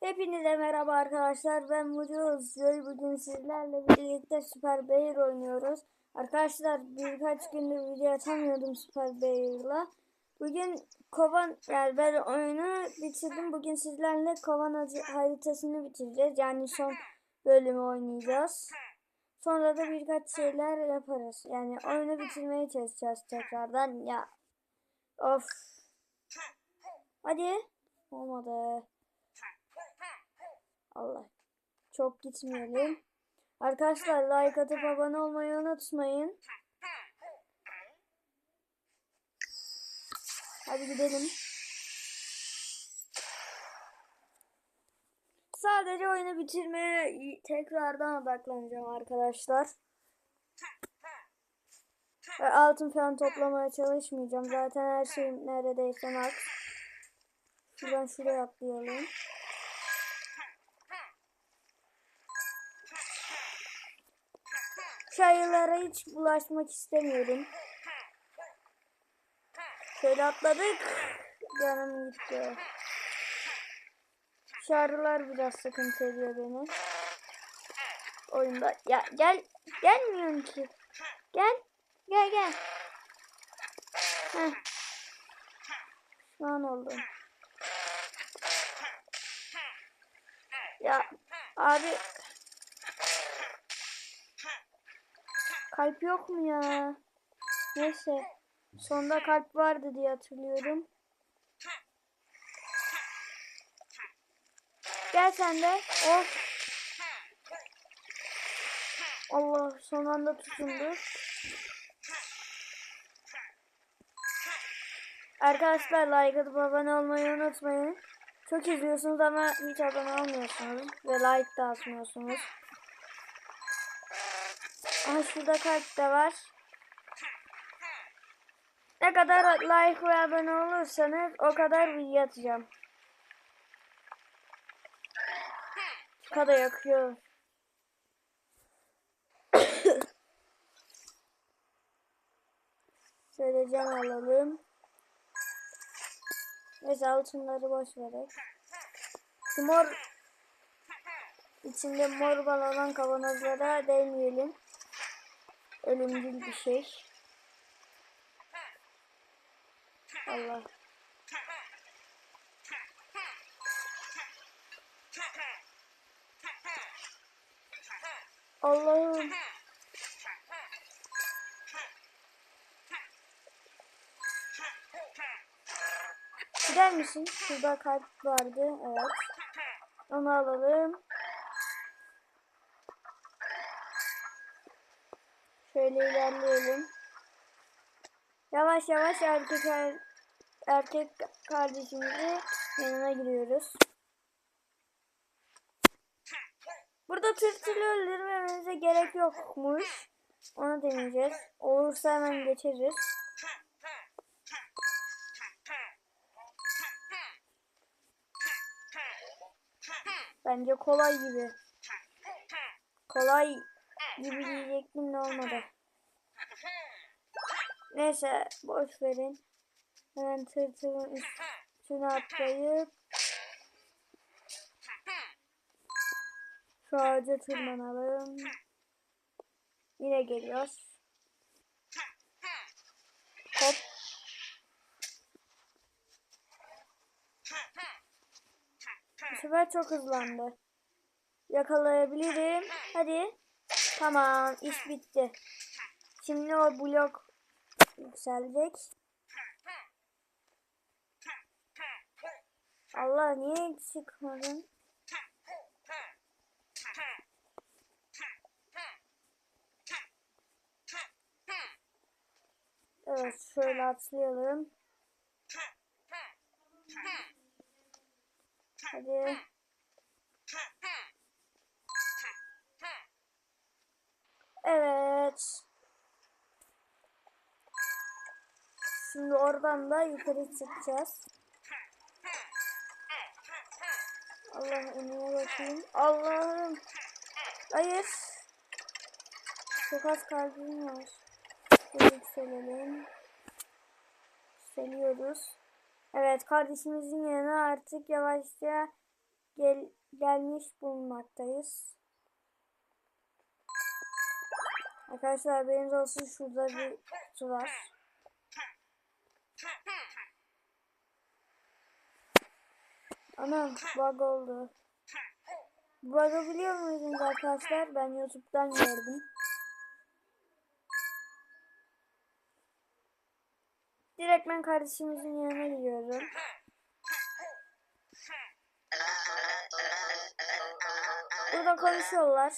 Hepinize merhaba arkadaşlar. Ben Mucu Özgür. Bugün sizlerle birlikte Süper Bear oynuyoruz. Arkadaşlar birkaç gündür video atamıyordum Süper Bear'la. Bugün kovan yani ben oyunu bitirdim. Bugün sizlerle kovan hari- haritasını bitireceğiz. Yani son bölümü oynayacağız. Sonra da birkaç şeyler yaparız. Yani oyunu bitirmeye çalışacağız tekrardan. Ya of. Hadi. Olmadı. Allah. Çok gitmeyelim. Arkadaşlar like atıp abone olmayı unutmayın. Hadi gidelim. Sadece oyunu bitirmeye tekrardan odaklanacağım arkadaşlar. Ve altın falan toplamaya çalışmayacağım. Zaten her şeyim neredeyse max. Şuradan şuraya atlayalım. Çayılara hiç bulaşmak istemiyorum. Şöyle atladık. Canım gitti. Şarılar biraz sıkıntı ediyor beni. Oyunda. Ya gel. Gelmiyorsun ki. Gel. Gel gel. Heh. Şu an oldu. Ya abi kalp yok mu ya? Neyse. Sonda kalp vardı diye hatırlıyorum. Gel sen de. Of. Allah son anda tutundu. Arkadaşlar like atıp abone olmayı unutmayın. Çok izliyorsunuz ama hiç abone olmuyorsunuz. Ve like da atmıyorsunuz. Aha şurada kalp de var. Ne kadar like ve abone olursanız o kadar video atacağım. Şu kadar yakıyor. Şöyle cam alalım. Neyse altınları boş verek. Şu mor içinde mor bal olan kavanozlara değmeyelim. Ölümcül bir şey. Allah. Allah'ım. Gider misin? Şurada kalp vardı. Evet. Onu alalım. Şöyle ilerleyelim. Yavaş yavaş erkek er- erkek kardeşimizin yanına giriyoruz. Burada tırtılı öldürmemize gerek yokmuş. Onu deneyeceğiz. Olursa hemen geçeriz. Bence kolay gibi. Kolay gibi diyecektim de olmadı. Neyse boş verin. Hemen tırtılın üstüne atlayıp şu ağaca tırmanalım. Yine geliyoruz. Hop. Bu sefer çok hızlandı. Yakalayabilirim. Hadi. Tamam iş bitti. Şimdi o blok yükselecek. Allah niye çıkmadın? Evet şöyle atlayalım. Hadi. Evet. Şimdi da yukarı çıkacağız. Allah önüne bakayım. Allah'ım. Hayır. Çok az kalbim var. Şöyle yükselelim. Yükseliyoruz. Evet kardeşimizin yanına artık yavaşça gel gelmiş bulunmaktayız. Arkadaşlar haberiniz olsun şurada bir kutu var. Anam bug oldu. Bug'ı biliyor muydunuz arkadaşlar? Ben YouTube'dan gördüm. Direktmen kardeşimizin yanına gidiyorum. Burada konuşuyorlar.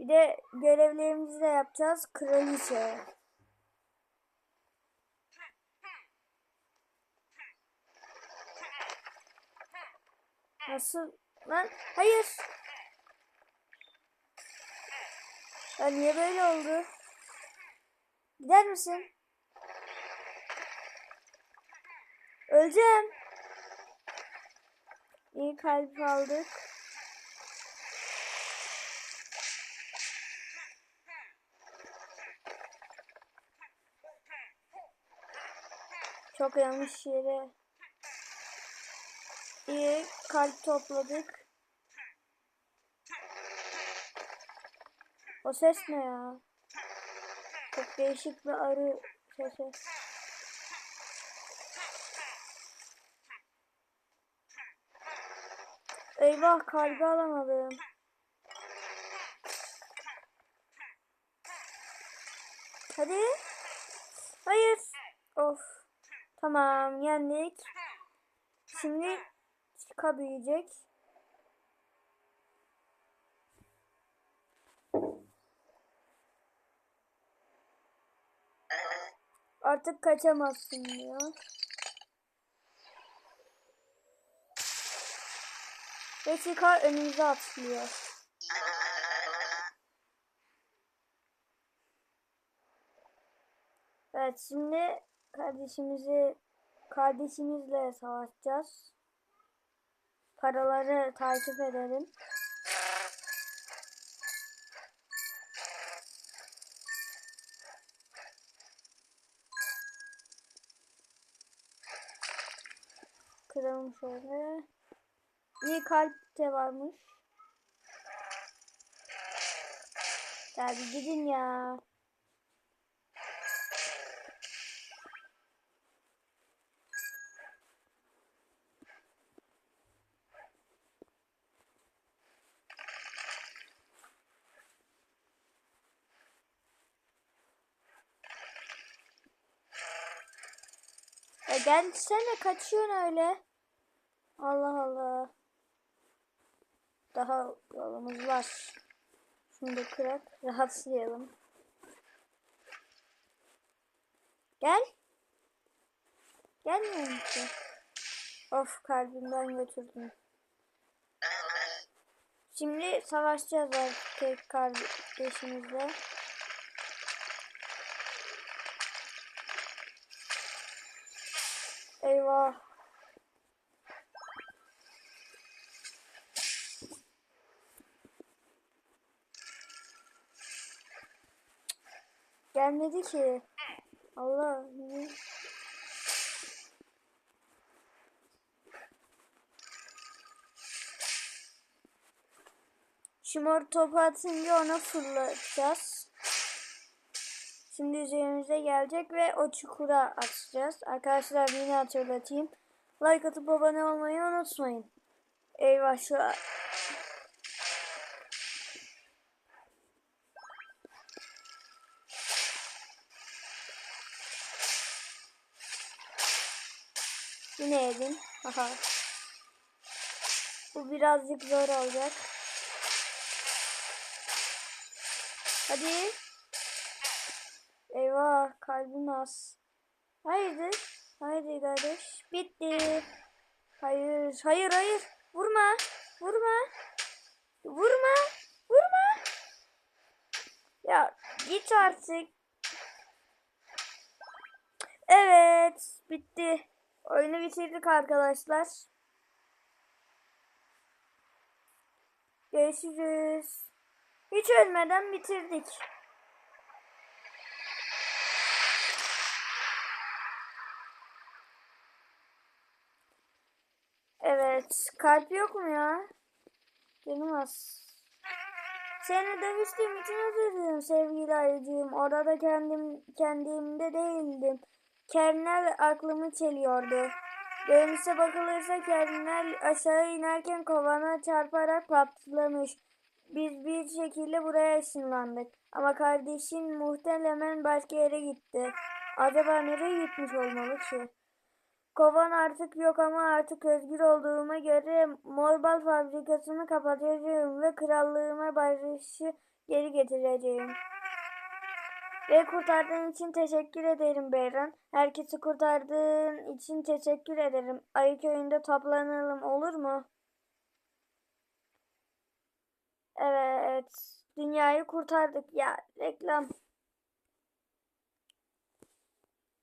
Bir de görevlerimizi de yapacağız. Kraliçe. Nasıl? Lan hayır. Ya niye böyle oldu? Gider misin? Öleceğim. İyi kalp aldık. Çok yanlış yere. İyi kalp topladık. O ses ne ya? Çok değişik bir arı sesi. Eyvah kalbi alamadım. Hadi. Hayır. Of. Tamam yendik. Şimdi çıkabilecek. Artık kaçamazsın diyor. Ve çıkar önümüze atlıyor. Evet şimdi kardeşimizi kardeşimizle savaşacağız. Paraları takip edelim. Kıralım şöyle. İyi kalp de varmış. Ya bir gidin ya. Ya gelsene kaçıyorsun öyle. Allah Allah. Daha yolumuz var. Şunu da kırak. Rahatsızlayalım. Gel. Gelmiyor musun? Of kalbimden götürdüm. Şimdi savaşacağız artık kardeşimizle. Eyvah. Gelmedi ki. Allah. Şu mor topu atınca ona fırlatacağız. Şimdi üzerimize gelecek ve o çukura atacağız. Arkadaşlar yine hatırlatayım. Like atıp abone olmayı unutmayın. Eyvah şu Yine yedim. Aha. Bu birazcık zor olacak. Hadi. Eyvah kalbim az. Haydi. Haydi kardeş. Bitti. Hayır. Hayır hayır. Vurma. Vurma. Vurma. Vurma. Ya git artık. Evet. Bitti. Oyunu bitirdik arkadaşlar. Görüşürüz. Hiç ölmeden bitirdik. Evet. Kalp yok mu ya? Benim az. Seni dövüştüğüm için özür dilerim sevgili ayıcığım. Orada kendim kendimde değildim. Kernel aklımı çeliyordu. Görünüşe bakılırsa Kernel aşağı inerken kovana çarparak patlamış. Biz bir şekilde buraya ışınlandık. Ama kardeşin muhtemelen başka yere gitti. Acaba nereye gitmiş olmalı ki? Kovan artık yok ama artık özgür olduğuma göre Morbal fabrikasını kapatacağım ve krallığıma barışı geri getireceğim. Ve kurtardığın için teşekkür ederim Beyran. Herkesi kurtardığın için teşekkür ederim. Ayı köyünde toplanalım olur mu? Evet. Dünyayı kurtardık. Ya reklam.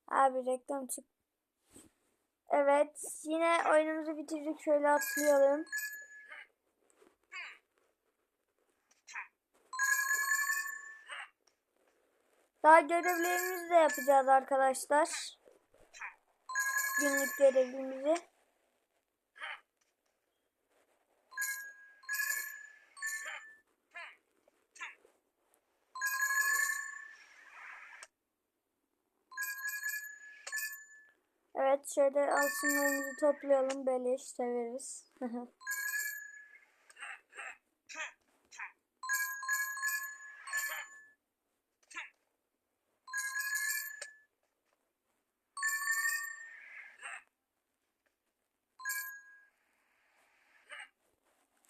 Abi reklam çık. Evet. Yine oyunumuzu bitirdik. Şöyle atlayalım. Daha görevlerimizi de yapacağız arkadaşlar. Günlük görevimizi. Evet şöyle altınlarımızı toplayalım. Beleş severiz.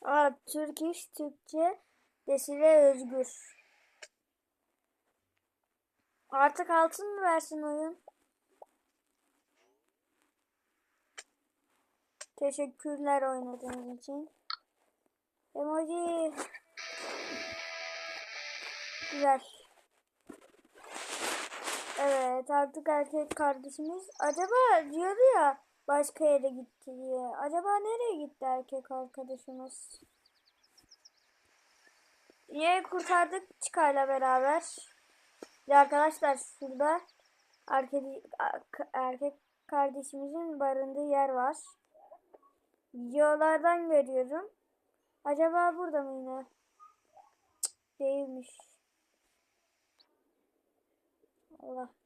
Aa, Türk iş Türkçe Desire Özgür. Artık altın mı versin oyun? Teşekkürler oynadığınız için. Emoji. Güzel. Evet artık erkek kardeşimiz. Acaba diyordu ya başka yere gitti diye. Acaba nereye gitti erkek arkadaşımız? Niye kurtardık Çıkay'la beraber? Ve arkadaşlar şurada erkek, erkek kardeşimizin barındığı yer var. Videolardan görüyorum. Acaba burada mı yine? Cık, değilmiş. Allah.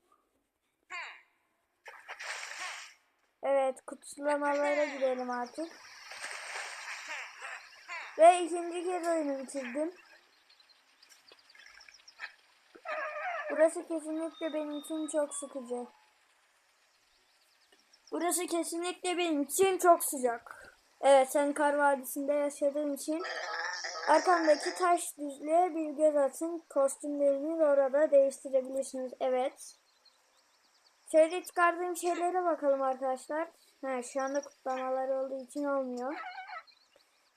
Evet kutsulamalara gidelim artık. Ve ikinci kez oyunu bitirdim. Burası kesinlikle benim için çok sıkıcı. Burası kesinlikle benim için çok sıcak. Evet sen kar vadisinde yaşadığın için arkamdaki taş düzlüğe bir göz atın. Kostümlerini orada değiştirebilirsiniz. Evet. Şöyle çıkardığım şeylere bakalım arkadaşlar. Ha, şu anda kutlamalar olduğu için olmuyor.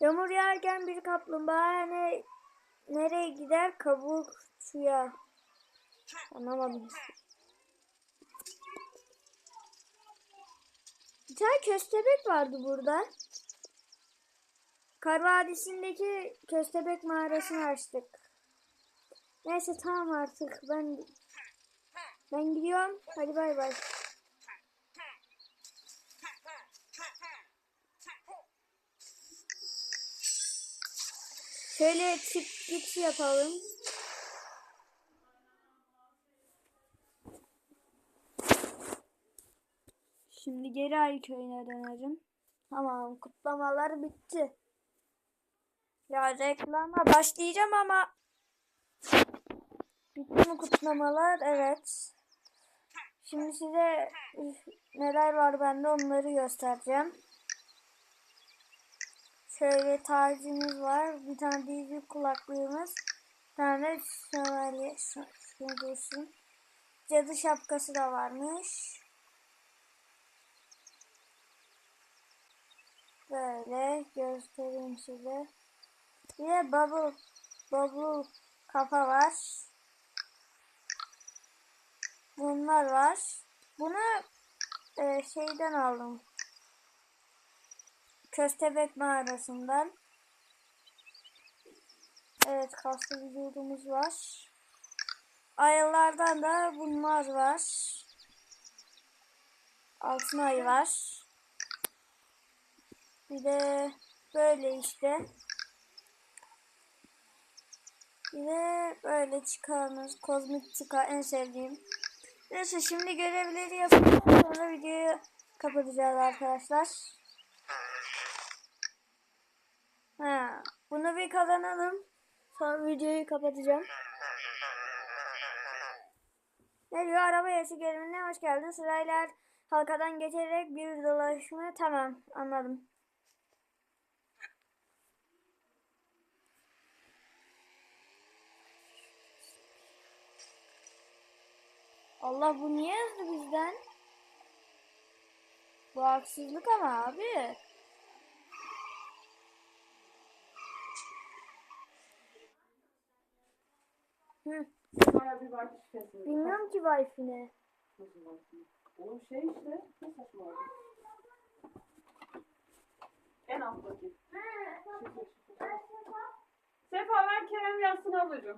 Yağmur yağarken bir kaplumbağa ne, nereye gider? Kabukçuya. Anlamadım. Bir tane köstebek vardı burada. Kar Vadisi'ndeki köstebek mağarasını açtık. Neyse tamam artık ben ben gidiyorum. Hadi bay bay. Şöyle çık git yapalım. Şimdi geri ay köyüne dönerim. Tamam kutlamalar bitti. Ya reklama başlayacağım ama bitti mi kutlamalar? Evet. Şimdi size neler var bende onları göstereceğim. Şöyle tacımız var. Bir tane büyük kulaklığımız. Bir tane şövalye. Şunu dursun. Cadı şapkası da varmış. Böyle göstereyim size. Bir de bubble, bubble kafa var. Bunlar var. Bunu e, şeyden aldım. Köstebek mağarasından. Evet kaslı vücudumuz var. Ayılardan da bunlar var. Altın ayı var. Bir de böyle işte. Bir de böyle çıkarımız. Kozmik çıkar en sevdiğim. Neyse şimdi görevleri yapalım. Sonra videoyu kapatacağız arkadaşlar. Ha, bunu bir kazanalım. Sonra videoyu kapatacağım. Ne diyor? Araba yarışı gelimine hoş geldin. Sırayla halkadan geçerek bir dolaşma. Tamam anladım. Allah bu niye yazdı bizden? Bu haksızlık ama abi. Hı, bilmiyorum ki Wi-Fi ne. Nasıl var? Oğlum şey işte. Ne saçma oldu? En alttaki. Sefa ver Kerem yazsın alırım.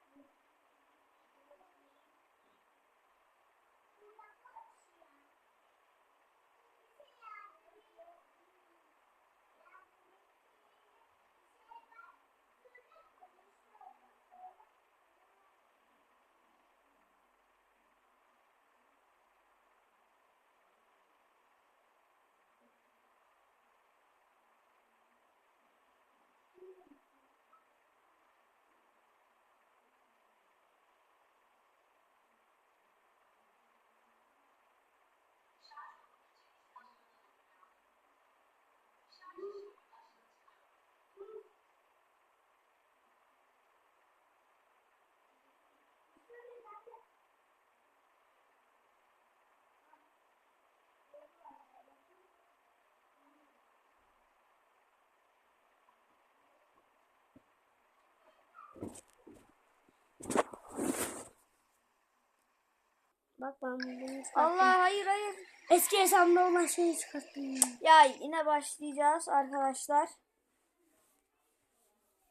Bak ben bunu çıkarttım. Allah hayır hayır. Eski hesabımda olan şeyi çıkarttım. ya. Yine başlayacağız arkadaşlar.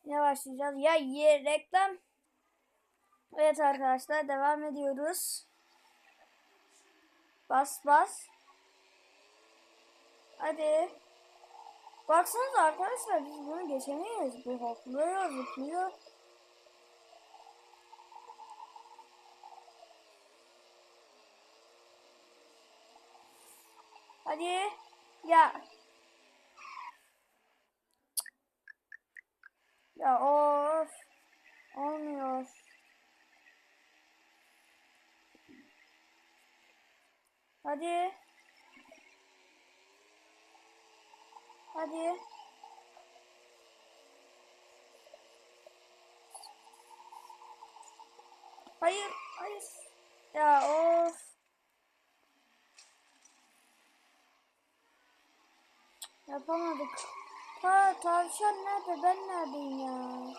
Yine başlayacağız. Ya ye reklam. Evet arkadaşlar devam ediyoruz. Bas bas. Hadi. Baksanıza arkadaşlar biz bunu geçemeyiz. Bu hopluyor zıplıyor. Hadi. Ya. Ya of. Olmuyor. Hadi. Hadi. Hayır, hayır. Ya of. Yapamadık. Ha tavşan nerede? Ben neredeyim ya?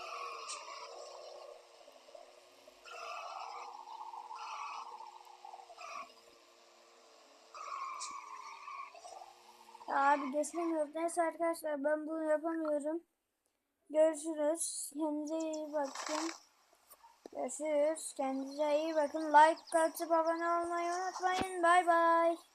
Ya abi geçemiyoruz. Neyse arkadaşlar ben bunu yapamıyorum. Görüşürüz. Kendinize iyi bakın. Görüşürüz. Kendinize iyi bakın. Like atıp abone olmayı unutmayın. Bay bay.